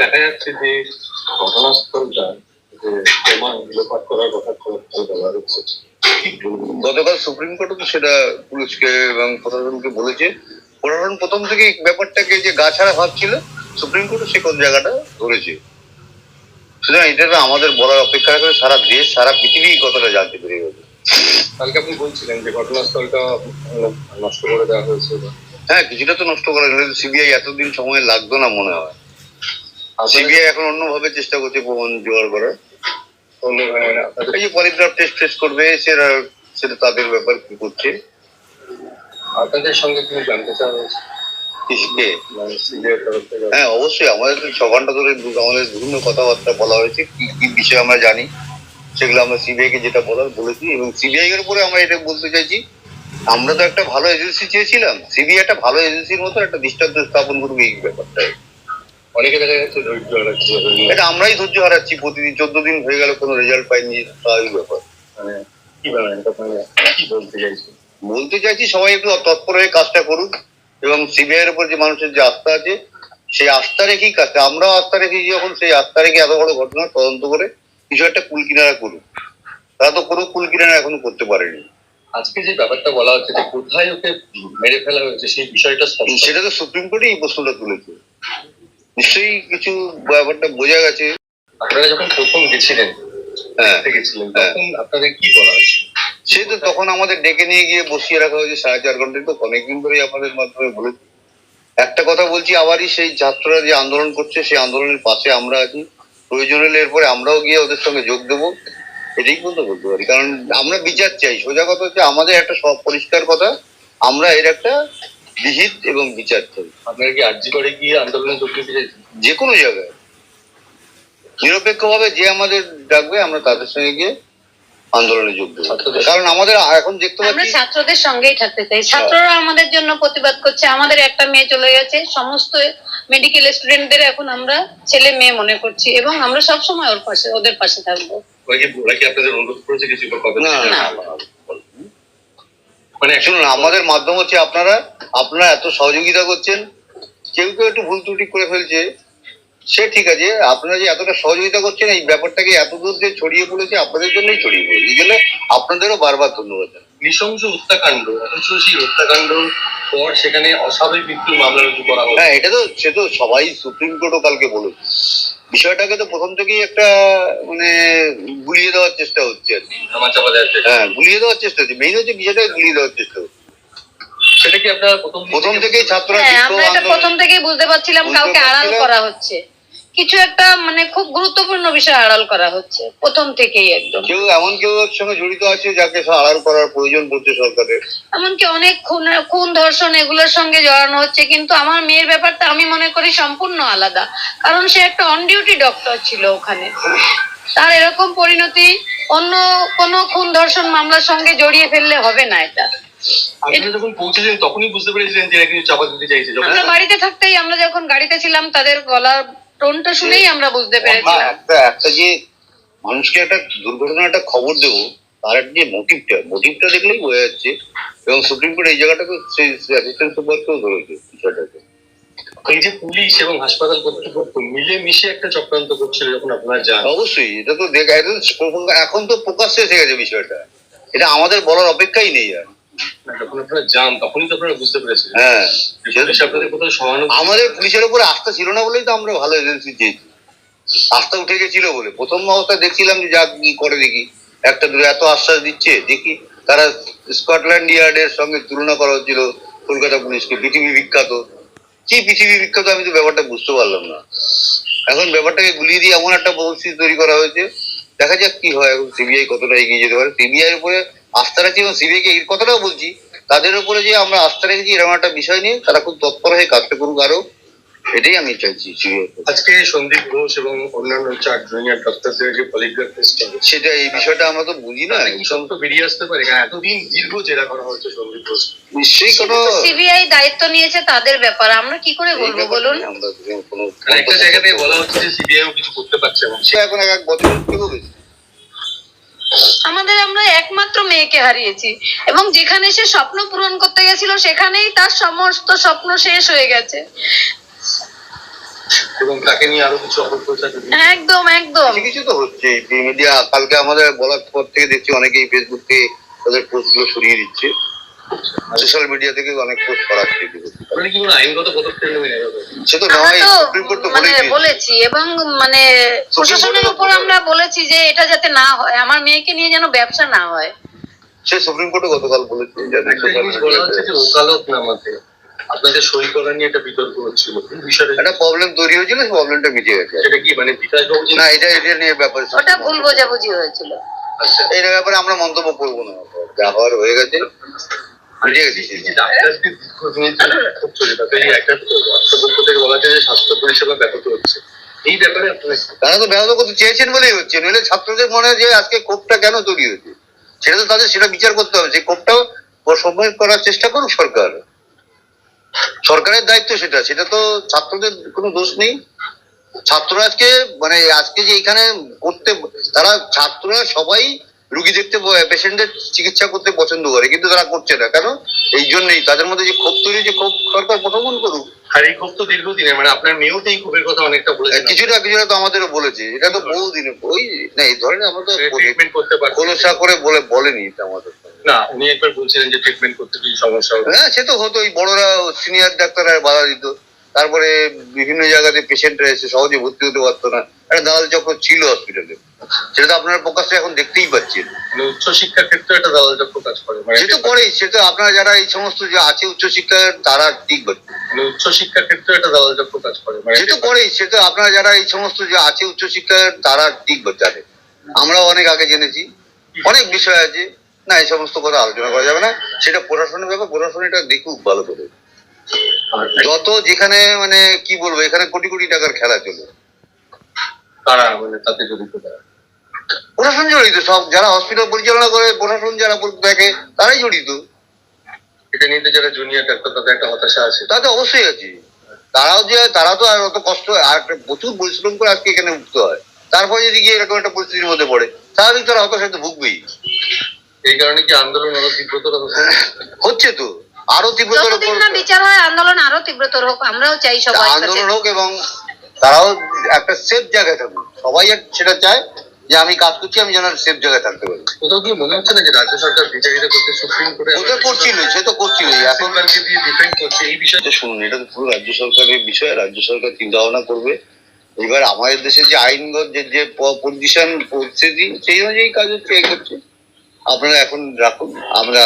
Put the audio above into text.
দেখা যাচ্ছে যে ঘটনাস্থলটা যে প্রমাণ লোপাট করার কথা বলা হচ্ছে। গতকাল সুপ্রিম কোর্টও তো সেটা পুলিশকে এবং প্রশাসনকে বলেছে। প্রশাসন প্রথম থেকে ব্যাপারটাকে যে গা ছাড়া ভাবছিল সুপ্রিম কোর্টও সে কোন জায়গাটা ধরেছে। সুতরাং এটা আমাদের বলার অপেক্ষা করে সারা দেশ সারা পৃথিবী কতটা জানতে পেরে গেছে। কালকে আপনি বলছিলেন যে ঘটনাস্থলটা নষ্ট করে দেওয়া হয়েছে। হ্যাঁ কিছুটা তো নষ্ট করা সিবিআই এতদিন সময় লাগতো না মনে হয়। সিবিআই এখন অন্যভাবে চেষ্টা করছে প্রমাণ জোগাড় করার। মানে আপনাদের এই যে পলিগ্রাফ টেস্ট টেস্ট করবে সেটা সেটা তাদের ব্যাপার কি করছে? আপনাদের সঙ্গে তুমি জানতে চাওয়া কিসকে? মানে হ্যাঁ অবশ্যই। আমাদের তো ছ ঘণ্টা ধরে আমাদের বিভিন্ন কথাবার্তা বলা হয়েছে কি কি বিষয় আমরা জানি। সেগুলো আমরা সিবিআই কে যেটা বলার বলেছি এবং সিবিআই এর উপরে আমরা এটা বলতে চাইছি আমরা তো একটা ভালো এজেন্সি চেয়েছিলাম। সিবিআই একটা ভালো এজেন্সির মতো একটা দৃষ্টান্ত স্থাপন করবে এই ব্যাপারটা। অনেকে দেখা যাচ্ছে ধৈর্য হারাচ্ছে। এটা আমরাই ধৈর্য হারাচ্ছি প্রতিদিন চোদ্দ দিন হয়ে গেল কোনো রেজাল্ট পাইনি স্বাভাবিক ব্যাপার। মানে কি কি বলতে চাইছি বলতে চাইছি সবাই একটু তৎপর হয়ে কাজটা করুক এবং সিবিআই এর উপর যে মানুষের যে আস্থা আছে সেই আস্থা রেখেই কাজটা আমরাও আস্থা রেখেছি যখন সেই আস্থা রেখে এত বড় ঘটনা তদন্ত করে কিছু একটা কুল কিনারা করুক। তারা তো কোনো কুল কিনারা এখনও করতে পারেনি। আজকে যে ব্যাপারটা বলা হচ্ছে যে কোথায় ওকে মেরে ফেলা হয়েছে সেই বিষয়টা সেটা তো সুপ্রিম কোর্টে এই প্রশ্নটা তুলেছে। নিশ্চয়ই কিছু ব্যাপারটা বোঝা গেছে। আপনারা যখন প্রথম গেছিলেন হ্যাঁ। গেছিলেন হ্যাঁ। তখন আপনাদের কি বলা হয়েছে সে তো তখন আমাদের ডেকে নিয়ে গিয়ে বসিয়ে রাখা হয়েছে সাড়ে চার ঘণ্টা তো অনেকদিন ধরেই আমাদের মাধ্যমে বলেছি একটা কথা বলছি আবারই সেই ছাত্ররা যে আন্দোলন করছে সেই আন্দোলনের পাশে আমরা আছি। প্রয়োজন হলে এরপরে আমরাও গিয়ে ওদের সঙ্গে যোগ দেবো। এটাই বলতে বলতে পারি। কারণ আমরা বিচার চাই। সোজা কথা হচ্ছে আমাদের একটা সব পরিষ্কার কথা আমরা এর একটা বিহিত এবং বিচার চাই আপনারা কি আর্জি করে গিয়ে আন্দোলনে যোগ দিতে যে কোনো জায়গায়। নিরপেক্ষভাবে যে আমাদের ডাকবে আমরা তাদের সঙ্গে গিয়ে আন্দোলনে যোগ দেবো। কারণ আমাদের এখন দেখতে আমরা পাচ্ছি ছাত্রদের সঙ্গেই থাকতে চাই। ছাত্ররা আমাদের জন্য প্রতিবাদ করছে। আমাদের একটা মেয়ে চলে গেছে। সমস্ত মেডিকেল স্টুডেন্টদের এখন আমরা ছেলে মেয়ে মনে করছি এবং আমরা সব সময় ওর পাশে ওদের পাশে থাকব। ওরা কি আপনাদের অনুরোধ করেছে কিছু? না। না। মানে শুনুন আমাদের মাধ্যম হচ্ছে আপনারা আপনারা এত সহযোগিতা করছেন কেউ কেউ একটু ভুল ত্রুটি করে ফেলছে। সে ঠিক আছে আপনারা যে এতটা সহযোগিতা করছেন এই ব্যাপারটাকে এত দূর যে ছড়িয়ে পড়েছে আপনাদের জন্যই ছড়িয়ে পড়েছে। এই জন্য আপনাদেরও বারবার ধন্যবাদ। নৃশংস হত্যাকাণ্ড অথচ সেই হত্যাকাণ্ড পর সেখানে অস্বাভাবিক মৃত্যুর মামলা রুজু করা হ্যাঁ এটা তো সে তো সবাই সুপ্রিম কোর্টও কালকে বলেছে। বিষয়টাকে তো প্রথম থেকেই একটা মানে গুলিয়ে দেওয়ার চেষ্টা হচ্ছে আর কি। ধামা দেওয়ার চেষ্টা। হ্যাঁ গুলিয়ে দেওয়ার চেষ্টা হচ্ছে মেইন হচ্ছে বিষয়টাকে গুলিয়ে দেওয়ার চেষ্টা হচ্ছে সেটা কি আপনারা প্রথম প্রথম থেকেই ছাত্ররা হ্যাঁ প্রথম থেকেই বুঝতে পারছিলাম কাউকে আড়াল করা হচ্ছে কিছু একটা মানে খুব গুরুত্বপূর্ণ বিষয় আড়াল করা হচ্ছে প্রথম থেকেই একদম। কেউ এমন কেউ সঙ্গে জড়িত আছে যাকে আড়াল করার প্রয়োজন পড়ছে সরকারের? এমনকি অনেক খুন খুন ধর্ষণ এগুলোর সঙ্গে জড়ানো হচ্ছে কিন্তু আমার মেয়ের ব্যাপারটা আমি মনে করি সম্পূর্ণ আলাদা। কারণ সে একটা অন ডিউটি ডক্টর ছিল ওখানে। তার এরকম পরিণতি অন্য কোনো খুন ধর্ষণ মামলার সঙ্গে জড়িয়ে ফেললে হবে না এটা। আপনারা যখন পৌঁছেছেন তখনই বুঝতে পেরেছিলেন যে এরা কিছু চাপা দিতে চাইছে আমরা বাড়িতে থাকতেই আমরা যখন গাড়িতে ছিলাম তাদের গলার টোনটা শুনেই আমরা বুঝতে পেরেছিলাম। একটা একটা যে মানুষকে একটা দুর্ঘটনার একটা খবর দেবো তার যে মোটিভটা মোটিভটা দেখলেই বোঝা যাচ্ছে এবং সুপ্রিম কোর্ট এই জায়গাটাকে সেই অ্যাসিস্ট্যান্ট সুপারকেও ধরেছে বিষয়টাকে। এই যে পুলিশ এবং হাসপাতাল কর্তৃপক্ষ মিলে মিশে একটা চক্রান্ত করছিল যখন আপনারা যান। অবশ্যই এটা তো দেখা এটা তো প্রকাশ- এখন তো প্রকাশ্যে এসে গেছে বিষয়টা। এটা আমাদের বলার অপেক্ষাই নেই আর। যখন আপনারা যান তখনই তো আপনারা বুঝতে পেরেছিলেন। হ্যাঁ আপনাদের কোথাও সহানুভূতি আমাদের পুলিশের উপরে আস্থা ছিল না বলেই তো আমরা ভালো এজেন্সি চেয়েছি। আস্থা উঠে গেছিল বলে। প্রথম অবস্থায় দেখছিলাম যে যা কি করে দেখি। একটা দুটো এত আশ্বাস দিচ্ছে দেখি তারা স্কটল্যান্ড ইয়ার্ডের সঙ্গে তুলনা করা হচ্ছিল কলকাতা পুলিশকে। পৃথিবী বিখ্যাত। কি পৃথিবী বিখ্যাত আমি তো ব্যাপারটা বুঝতে পারলাম না। এখন ব্যাপারটাকে গুলিয়ে দিয়ে এমন একটা পরিস্থিতি তৈরি করা হয়েছে। দেখা যাক কি হয়। এখন সিবিআই কতটা এগিয়ে যেতে পারে। সিবিআই এর উপরে আস্থা রাখছি এবং সিবিআই কে এই কথাটাও বলছি তাদের উপরে যে আমরা আস্থা রেখেছি এরকম একটা বিষয় নিয়ে তারা খুব তৎপর হয়ে কাজটা করুক আরও এটাই আমি চাইছি আজকে সন্দীপ ঘোষ এবং অন্যান্য চার জুনিয়র যে পলিগ্রাফ টেস্ট সেটা এই বিষয়টা আমরা তো বুঝি না। কি বেরিয়ে আসতে পারে? এতদিন দীর্ঘ জেরা করা হচ্ছে সন্দীপ ঘোষ। নিশ্চয়ই কোনো সিবিআই দায়িত্ব নিয়েছে তাদের ব্যাপার। আমরা কি করে বলব বলুন? কোনো একটা জায়গাতে বলা হচ্ছে যে সিবিআইও কিছু করতে পারছে না সে এখন এক এক বছর বেশি। আমাদের আমরা একমাত্র মেয়েকে হারিয়েছি। এবং যেখানে সে স্বপ্ন পূরণ করতে গেছিল সেখানেই তার সমস্ত স্বপ্ন শেষ হয়ে গেছে। এবং তাকে নিয়ে আরও কিছু অপপ্রচার একদম একদম। কিছু তো হচ্ছে। মিডিয়া কালকে আমাদের বলার পর থেকে দেখছি অনেকেই ফেসবুক থেকে তাদের পোস্টগুলো সরিয়ে দিচ্ছে। সোশ্যাল মিডিয়া থেকে অনেক পোস্ট করাচ্ছে আপনি কি কোনো আইনগত পদক্ষেপ নেবেন এভাবে? সে তো আমরা নয় সুপ্রিম কোর্ট তো মানে। বলেছি এবং মানে প্রশাসনের উপর আমরা বলেছি যে এটা যাতে না হয় আমার মেয়েকে নিয়ে যেন ব্যবসা না হয়। সে সুপ্রিম কোর্টে গতকাল বলেছে যে ওকালত নামাতে আপনাদের সই করা নিয়ে একটা বিতর্ক হচ্ছিল। একটা প্রবলেম তৈরি হয়েছিল সেই প্রবলেমটা মিটে গেছে। সেটা কি মানে বিকাশ বাবু না এটা এটা নিয়ে ব্যাপারে ওটা ভুল বোঝাবুঝি হয়েছিল। আচ্ছা। এই ব্যাপারে আমরা মন্তব্য করব না। যা হওয়ার হয়ে গেছে। যে যে যে স্বাস্থ্য পরিষেবা ব্যাহত হচ্ছে। এই ব্যাপারে তারা তো ব্যাহত করতে চেয়েছেন বলেই হচ্ছে। নইলে ছাত্রদের মনে যে আজকে ক্ষোভটা কেন তৈরি হয়েছে? সেটা তো তাদের সেটা বিচার করতে হবে। সেই ক্ষোভটাও সময় করার চেষ্টা করুক সরকার। সরকারের দায়িত্ব সেটা। সেটা তো ছাত্রদের কোনো দোষ নেই। ছাত্ররা আজকে মানে আজকে যে এখানে করতে তারা ছাত্ররা সবাই রুগী দেখতে পেশেন্টের চিকিৎসা করতে পছন্দ করে কিন্তু তারা করছে না। কেন? এই জন্যই তাদের মধ্যে যে ক্ষোভ তৈরি যে ক্ষোভ সরকার প্রশমন করুক আর এই ক্ষোভ তো দীর্ঘদিনের মানে আপনার মেয়েও তো এই ক্ষোভের কথা অনেকটা বলেছেন কিছুটা কিছুটা তো আমাদেরও বলেছে। এটা তো বহু দিনে ওই না এই ধরনের আমরা তো ট্রিটমেন্ট করতে পারছে খোলসা করে বলে বলেনি এটা আমাদের। না উনি একবার বলছিলেন যে ট্রিটমেন্ট করতে কিছু সমস্যা হবে হ্যাঁ সে তো হতো ওই বড়রা সিনিয়র ডাক্তাররা বাধা দিত। তারপরে বিভিন্ন জায়গাতে পেশেন্টরা এসে সহজে ভর্তি হতে পারতো না। একটা দালাল চক্র ছিল হসপিটালে সেটা তো আপনারা প্রকাশ্যে এখন দেখতেই পাচ্ছেন। মানে উচ্চশিক্ষার ক্ষেত্রে একটা দালাল চক্র কাজ করে। মানে সে তো করেই সে তো আপনারা যারা এই সমস্ত যে আছে উচ্চশিক্ষার তারা ঠিক মানে উচ্চশিক্ষার ক্ষেত্রে একটা দালাল চক্র কাজ করে। সে তো করেই সে তো আপনারা যারা এই সমস্ত যে আছে উচ্চশিক্ষার তারা ঠিক জানে আমরাও অনেক আগে জেনেছি। অনেক বিষয় আছে। না এই সমস্ত কথা আলোচনা করা যাবে না। সেটা প্রশাসনের ব্যাপার প্রশাসন এটা দেখুক ভালো করে। যত যেখানে মানে কি বলব এখানে কোটি কোটি টাকার খেলা চলে। কারা মানে তাতে জড়িত তারা প্রশাসন জড়িত সব যারা হসপিটাল পরিচালনা করে প্রশাসন যারা দেখে তারাই জড়িত। এটা নিয়ে যারা জুনিয়র ডাক্তার তাদের একটা হতাশা আছে। তাতে অবশ্যই আছে। তারাও যে তারা তো আর অত কষ্ট আর একটা প্রচুর পরিশ্রম করে আজকে এখানে উঠতে হয়। তারপরে যদি গিয়ে এরকম একটা পরিস্থিতির মধ্যে পড়ে স্বাভাবিক তারা হতাশা তো ভুগবেই। এই কারণে কি আন্দোলন আরও তীব্রতর হচ্ছে তো। আরও তীব্রতর যতদিন না বিচার হয় আন্দোলন আরও তীব্রতর হোক আমরাও চাই সবাই আন্দোলন হোক এবং তারাও একটা সেফ জায়গায় থাকুক। সবাই সেটা চায় যে আমি কাজ করছি আমি যেন সেফ জায়গায় থাকতে পারি। কোথাও কি মনে হচ্ছে না যে রাজ্য সরকার বিচারিতা করতে সুপ্রিম কোর্টে ওটা করছিল সে তো করছিল এখন দিয়ে ডিফেন্ড করছে এই বিষয়ে এটা শুনুন এটা তো পুরো রাজ্য সরকারের বিষয় রাজ্য সরকার চিন্তা ভাবনা করবে। এবার আমাদের দেশে যে আইনগত যে যে পজিশন পরিস্থিতি সেই অনুযায়ী কাজ হচ্ছে এই করছে। আপনারা এখন রাখুন আমরা